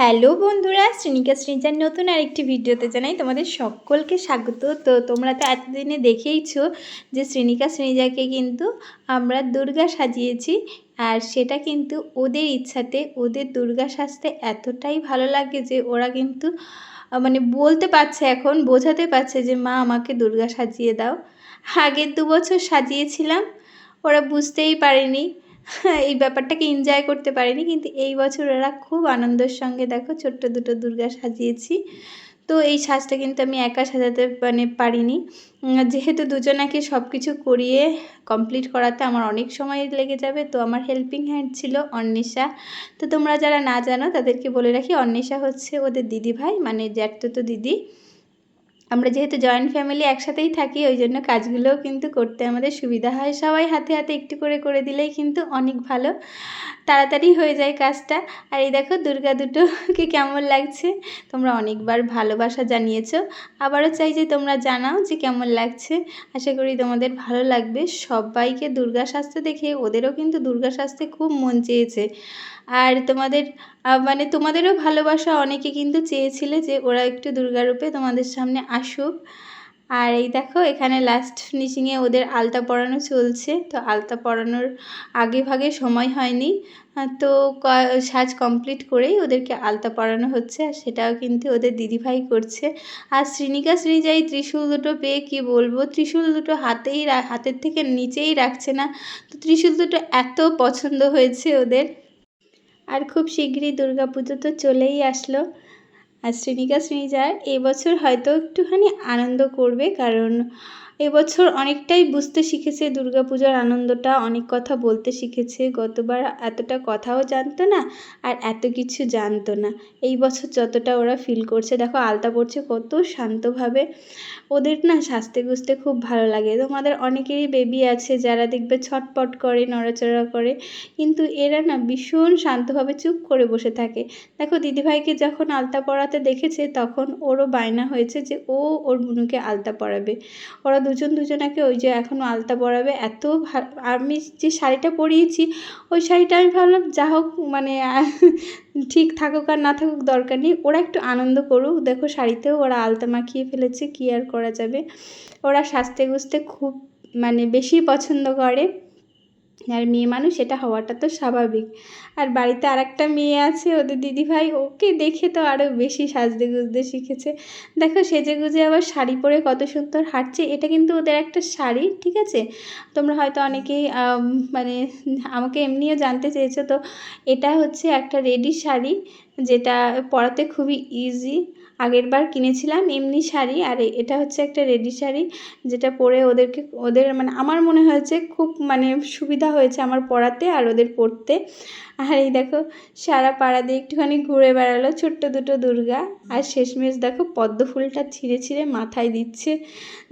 Hello বন্ধুরা, শ্রীনিকা শ্রীজার নতুন আরেকটি ভিডিওতে জানাই তোমাদের সকলকে স্বাগত। তো তোমরা তো এতদিনে দেখেইছো যে শ্রীনিকা শ্রীজাকে কিন্তু আমরা দুর্গা সাজিয়েছি আর সেটা কিন্তু ওদের ইচ্ছাতে, ওদের দুর্গা সাজতে এতটাই ভালো লাগে যে ওরা কিন্তু মানে বলতে পারছে এখন, বোঝাতে পারছে যে মা আমাকে দুর্গা সাজিয়ে দাও। আগের দু বছর সাজিয়েছিলাম, ওরা বুঝতেই পারেনি। এই ব্যাপারটাকে এনজয় করতে পারিনি, কিন্তু এই বছর ওরা খুব আনন্দের সঙ্গে দেখো ছোট্ট দুটো দুর্গা সাজিয়েছি। তো এই সাজটা কিন্তু আমি একা সাজাতে মানে পারিনি। যেহেতু দুজনাকে সব কিছু করিয়ে কমপ্লিট করাতে আমার অনেক সময় লেগে যাবে, তো আমার হেল্পিং হ্যান্ড ছিল অন্বেষা। তো তোমরা যারা না জানো তাদেরকে বলে রাখি, অন্বেষা হচ্ছে ওদের দিদি ভাই মানে জ্যাঠতো দিদি। আমরা যেহেতু জয়েন্ট ফ্যামিলি একসাথেই থাকি, ওই জন্য কাজগুলোও কিন্তু করতে আমাদের সুবিধা হয়। সবাই হাতে হাতে একটু করে করে দিলেই কিন্তু অনেক ভালো। তাড়াতাড়ি হয়ে যায় কাজটা। আর এই দেখো দুর্গা দুটোকে কেমন লাগছে? তোমরা অনেকবার ভালোবাসা জানিয়েছো। আবারও চাই যে তোমরা জানাও যে কেমন লাগছে। আশা করি তোমাদের ভালো লাগবে। সবাইকে দুর্গা শাস্তে দেখে ওদেরও কিন্তু দুর্গা শাস্তে খুব মন চেয়েছে। আর তোমাদের মানে তোমাদেরও ভালোবাসা অনেকে কিন্তু চেয়েছিলে যে ওরা একটু দুর্গারূপে তোমাদের সামনে আসুক। আর এই দেখো, এখানে লাস্ট ফিনিশিংয়ে ওদের আলতা পরানো চলছে। তো আলতা পরানোর আগে ভাগে সময় হয়নি। তো সাজ কমপ্লিট করেই ওদেরকে আলতা পরানো হচ্ছে। আর সেটাও কিন্তু ওদের দিদিভাই করছে। আর শ্রীনিকা, শ্রীজাই ত্রিশূল দুটো পেয়ে কি বলব? ত্রিশূল দুটো হাতেই হাতের থেকে নিচেই রাখছে না। তো ত্রিশূল দুটো এত পছন্দ হয়েছে ওদের। আর খুব শীঘ্রই পুজো তো চলেই আসলো। আর শ্রেণিকা শ্রেণি যার এবছর হয়তো একটুখানি আনন্দ করবে কারণ এবছর অনেকটাই বুঝতে শিখেছে দুর্গাপূজার আনন্দটা, অনেক কথা বলতে শিখেছে, গতবার এতটা কথাও জানতো না আর এত কিছু জানতো না। এই বছর যতটা ওরা ফিল করছে, দেখো আলতা পড়ছে কত শান্তভাবে। ওদের না সাজতে গুজতে খুব ভালো লাগে। তোমাদের অনেকেরই বেবি আছে যারা দেখবে ছটপট করে, নড়াচড়া করে, কিন্তু এরা না ভীষণ শান্তভাবে চুপ করে বসে থাকে। দেখো দিদিভাইকে যখন আলতা পরাতে দেখেছে, তখন ওরও বায়না হয়েছে যে ও ওর বুনুকে আলতা পরাবে। ওরা দুজন দুজনাকে ওই যে এখনও আলতা পরাবে এত আমি যে শাড়িটা পরিয়েছি, ওই শাড়িটা আমি ভাবলাম যা হোক মানে ঠিক থাকুক আর না থাকুক দরকার নেই। ওরা একটু আনন্দ করুক। দেখো শাড়িতেও ওরা আলতা মাখিয়ে ফেলেছে, কী আর করা যাবে? ওরা সাজতে গুজতে খুব মানে বেশি পছন্দ করে। আর মেয়ে মানুষ এটা হওয়াটা তো স্বাভাবিক। আর বাড়িতে আর একটা মেয়ে আছে, ওদের দিদিভাই, ওকে দেখে তো আরও বেশি সাজতে গুজতে শিখেছে। দেখো, সেজে গুজে আবার শাড়ি পরে কত সুন্দর হাঁটছে, এটা কিন্তু ওদের একটা শাড়ি, ঠিক আছে? তোমরা হয়তো অনেকেই মানে আমাকে এমনিও জানতে চেয়েছো, তো এটা হচ্ছে একটা রেডি শাড়ি। যেটা পরাতে খুবই ইজি আগের বার কিনেছিলাম এমনি শাড়ি, আর এটা হচ্ছে একটা রেডি শাড়ি, যেটা পরে ওদেরকে, ওদের মানে আমার মনে হয়েছে খুব মানে সুবিধা হয়েছে আমার পরাতে আর ওদের পরতে। আর এই দেখো, সারা পাড়া দিয়ে একটুখানি ঘুরে বেড়ালো ছোট্ট দুটো দুর্গা। আর শেষমেশ দেখো, পদ্ম ফুলটা ছিঁড়ে ছিঁড়ে মাথায় দিচ্ছে।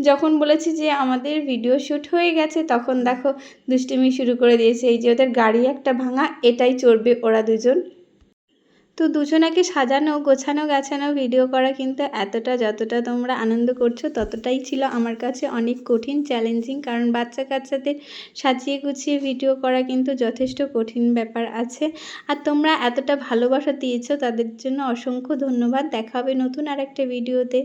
যখন বলেছি যে আমাদের ভিডিও শ্যুট হয়ে গেছে, তখন দেখো দুষ্টুমি শুরু করে দিয়েছে। এই যে ওদের গাড়ি একটা ভাঙা, এটাই চড়বে ওরা দুজন। তো দুজনাকে সাজানো, গোছানো, গাছানো ভিডিও করা কিন্তু এতটা যতটা তোমরা আনন্দ করছ ততটাই ছিল আমার কাছে অনেক কঠিন চ্যালেঞ্জিং কারণ বাচ্চা কাচ্চাদের সাজিয়ে গুছিয়ে ভিডিও করা কিন্তু যথেষ্ট কঠিন ব্যাপার আছে। আর তোমরা এতটা ভালোবাসা দিয়েছ তাদের জন্য অসংখ্য ধন্যবাদ। দেখা হবে নতুন আর একটা ভিডিওতে